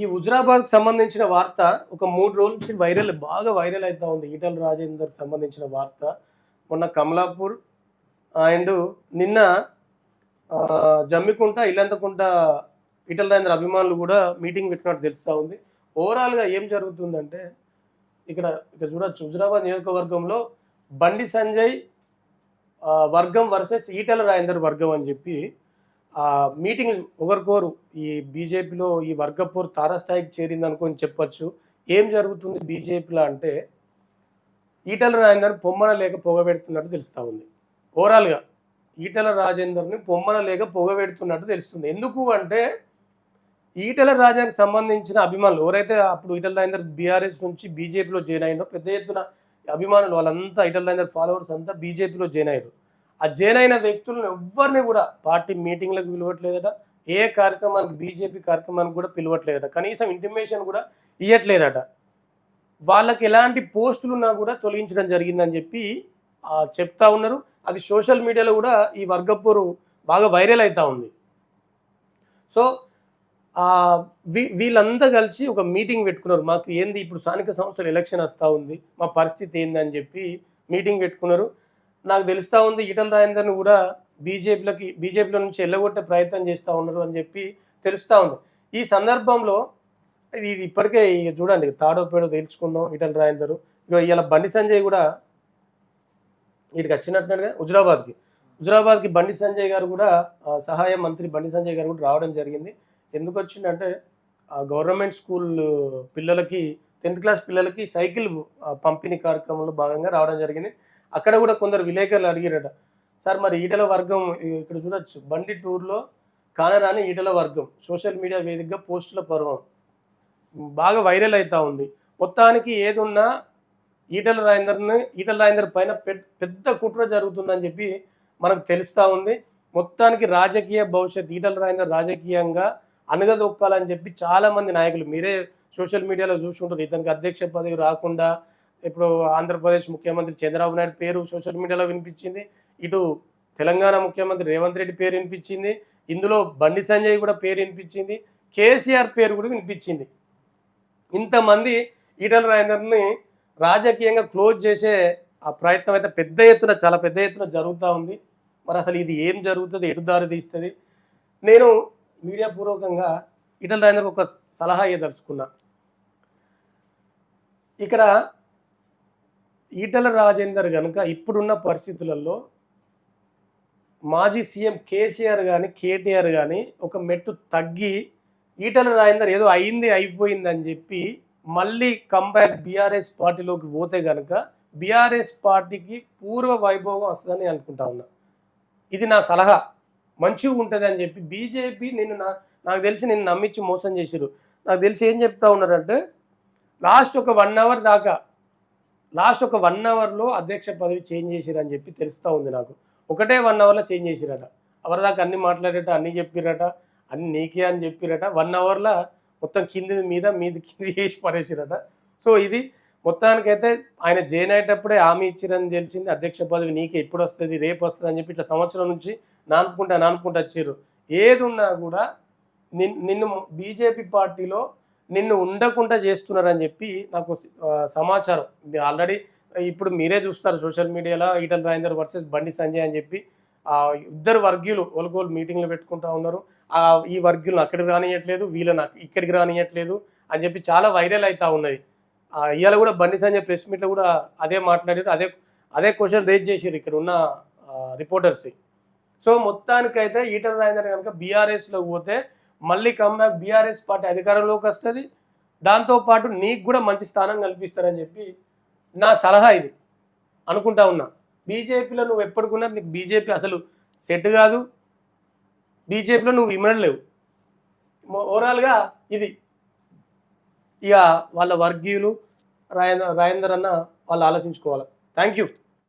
ఈ హుజరాబాద్కి సంబంధించిన వార్త ఒక మూడు రోజుల నుంచి వైరల్ బాగా వైరల్ అవుతా ఉంది. ఈటల రాజేందర్కి సంబంధించిన వార్త. మొన్న కమలాపూర్ అండ్ నిన్న జమ్మికుంట ఇల్లంతకుంట ఈటల రాజేందర్ అభిమానులు కూడా మీటింగ్ పెట్టినట్టు తెలుస్తూ ఉంది. ఓవరాల్గా ఏం జరుగుతుందంటే ఇక్కడ ఇక్కడ చూడొచ్చు. హుజరాబాద్ నియోజకవర్గంలో బండి సంజయ్ వర్గం వర్సెస్ ఈటల రాజేందర్ వర్గం అని చెప్పి ఆ మీటింగ్ ఒకరికోరు ఈ బీజేపీలో ఈ వర్గపూర్ తారాస్థాయికి చేరింది అనుకొని చెప్పచ్చు. ఏం జరుగుతుంది బీజేపీలో అంటే ఈటల రాజేందర్ పొమ్మన లేక పొగబెడుతున్నట్టు తెలుస్తూ ఉంది. ఓవరాల్గా ఈటల రాజేందర్ని పొమ్మన లేక పొగబెడుతున్నట్టు తెలుస్తుంది. ఎందుకు అంటే ఈటల రాజానికి సంబంధించిన అభిమానులు ఎవరైతే అప్పుడు ఈటల రాజేందర్ బీఆర్ఎస్ నుంచి బీజేపీలో జాయిన్ అయ్యిందో పెద్ద ఎత్తున అభిమానులు వాళ్ళంతా ఈటల రాజేందర్ ఫాలోవర్స్ అంతా బీజేపీలో జాయిన్ అయ్యారు. ఆ జైన్ అయిన వ్యక్తులను ఎవ్వరిని కూడా పార్టీ మీటింగ్లకు పిలవట్లేదట ఏ కార్యక్రమానికి బీజేపీ కార్యక్రమానికి కూడా పిలవట్లేదట. కనీసం ఇంటిమేషన్ కూడా ఇవ్వట్లేదట వాళ్ళకి ఎలాంటి పోస్టులు ఉన్నా కూడా తొలగించడం జరిగిందని చెప్పి చెప్తా ఉన్నారు. అది సోషల్ మీడియాలో కూడా ఈ వర్గపోరు బాగా వైరల్ అవుతా ఉంది. సో వీ- వీళ్ళంతా కలిసి ఒక మీటింగ్ పెట్టుకున్నారు. మాకు ఏంది ఇప్పుడు స్థానిక సంస్థలు ఎలక్షన్ వస్తూ ఉంది మా పరిస్థితి ఏందని చెప్పి మీటింగ్ పెట్టుకున్నారు. నాకు తెలుస్తూ ఉంది ఈటల రాజేందర్ని కూడా బీజేపీలకి బీజేపీలో నుంచి వెళ్ళగొట్టే ప్రయత్నం చేస్తూ ఉన్నారు అని చెప్పి తెలుస్తూ ఉంది. ఈ సందర్భంలో ఇది ఇది ఇప్పటికే ఇక చూడండి తాడో పేడో తేల్చుకుందాం ఈటల రాజేందరు. ఇక ఇలా బండి సంజయ్ కూడా వీటికి వచ్చినట్టుగా హుజరాబాద్కి. హుజరాబాద్కి బండి సంజయ్ గారు కూడా సహాయ మంత్రి బండి సంజయ్ గారు కూడా రావడం జరిగింది. ఎందుకు వచ్చిందంటే ఆ గవర్నమెంట్ స్కూల్ పిల్లలకి టెన్త్ క్లాస్ పిల్లలకి సైకిల్ పంపిణీ కార్యక్రమంలో భాగంగా రావడం జరిగింది. అక్కడ కూడా కొందరు విలేకరులు అడిగారట సార్ మరి ఈటల వర్గం ఇక్కడ చూడొచ్చు బండి టూర్లో కానరాని ఈటల వర్గం సోషల్ మీడియా వేదికగా పోస్టుల పర్వం బాగా వైరల్ అవుతూ ఉంది. మొత్తానికి ఏదున్నా ఈటల రాజేందర్ని ఈటల రాజేందర్ పైన పెద్ద పెద్ద కుట్ర జరుగుతుందని చెప్పి మనకు తెలుస్తూ ఉంది. మొత్తానికి రాజకీయ భవిష్యత్ ఈటల రాజేందర్ రాజకీయంగా అనగదొక్కాలని చెప్పి చాలామంది నాయకులు మీరే సోషల్ మీడియాలో చూసుకుంటారు ఇతనికి అధ్యక్ష పదవి రాకుండా ఇప్పుడు ఆంధ్రప్రదేశ్ ముఖ్యమంత్రి చంద్రబాబు నాయుడు పేరు సోషల్ మీడియాలో వినిపించింది. ఇటు తెలంగాణ ముఖ్యమంత్రి రేవంత్ రెడ్డి పేరు వినిపించింది. ఇందులో బండి సంజయ్ కూడా పేరు వినిపించింది. కేసీఆర్ పేరు కూడా వినిపించింది. ఇంతమంది ఈటల రాజేందర్ని రాజకీయంగా క్లోజ్ చేసే ఆ ప్రయత్నం అయితే పెద్ద ఎత్తున చాలా పెద్ద ఎత్తున జరుగుతూ ఉంది. మరి అసలు ఇది ఏం జరుగుతుంది? ఎటు దారి తీస్తుంది? నేను మీడియా పూర్వకంగా ఈటల రాజేందర్ ఒక సలహా ఇవ్వదలుచుకున్నా ఇక్కడ ఈటల రాజేందర్ కనుక ఇప్పుడున్న పరిస్థితులలో మాజీ సీఎం కేసీఆర్ కానీ కేటీఆర్ కానీ ఒక మెట్టు తగ్గి ఈటల రాజేందర్ ఏదో అయింది అయిపోయింది అని చెప్పి మళ్ళీ కంబ్యాక్ బీఆర్ఎస్ పార్టీలోకి పోతే కనుక బీఆర్ఎస్ పార్టీకి పూర్వ వైభవం వస్తుందని అనుకుంటా ఉన్నా. ఇది నా సలహా. మంచిగా ఉంటుంది అని చెప్పి బీజేపీ నిన్ను నా నాకు తెలిసి నిన్ను నమ్మించి మోసం చేసిరు నాకు తెలిసి ఏం చెప్తా ఉన్నారంటే లాస్ట్ ఒక వన్ అవర్ దాకా లాస్ట్ ఒక వన్ అవర్లో అధ్యక్ష పదవి చేంజ్ చేసిరని అని చెప్పి తెలుస్తూ ఉంది నాకు. ఒకటే వన్ అవర్లో చేంజ్ చేసిరట అవర్ దాకా అన్ని మాట్లాడేట అన్నీ చెప్పిరట అన్ని నీకే అని చెప్పిరట వన్ అవర్లో మొత్తం కింది మీద మీద కింది చేసి పడేసిరట సో ఇది మొత్తానికైతే ఆయన జైన్ అయ్యేటప్పుడే హామీ ఇచ్చిరని తెలిసింది. అధ్యక్ష పదవి నీకే ఎప్పుడు వస్తుంది రేపు వస్తుంది అని చెప్పి ఇట్లా సంవత్సరం నుంచి నానుకుంటా నానుకుంటా వచ్చారు. ఏది ఉన్నా కూడా నిన్ నిన్ను బీజేపీ పార్టీలో నిన్ను ఉండకుండా చేస్తున్నారని చెప్పి నాకు సమాచారం. ఆల్రెడీ ఇప్పుడు మీరే చూస్తారు సోషల్ మీడియాలో ఈటల్ రాజేందర్ వర్సెస్ బండి సంజయ్ అని చెప్పి ఆ ఇద్దరు వర్గీయులు ఒలుగోలు మీటింగ్లు పెట్టుకుంటా ఉన్నారు. ఆ ఈ వర్గీయులను అక్కడికి రానియట్లేదు వీళ్ళని ఇక్కడికి రానియట్లేదు అని చెప్పి చాలా వైరల్ అవుతా ఉన్నది ఇవాళ కూడా బండి సంజయ్ ప్రెస్ మీట్లో కూడా అదే మాట్లాడారు అదే అదే క్వశ్చన్ రేజ్ చేసారు ఇక్కడ ఉన్న రిపోర్టర్స్. సో మొత్తానికైతే ఈటల రాజేందర్ కనుక బీఆర్ఎస్లో పోతే మళ్ళీ కమ్బ్యాక్ బీఆర్ఎస్ పార్టీ అధికారంలోకి వస్తుంది. దాంతోపాటు నీకు కూడా మంచి స్థానం కల్పిస్తారని చెప్పి నా సలహా ఇది. అనుకుంటా ఉన్నా. బీజేపీలో నువ్వు ఎప్పటికున్నా నీకు బీజేపీ అసలు సెట్ కాదు. బీజేపీలో నువ్వు ఇమడలేవు ఓవరాల్గా ఇది. ఇక వాళ్ళ వర్గీయులు రాయ రాయందర్ అన్న వాళ్ళు ఆలోచించుకోవాలి. Thank you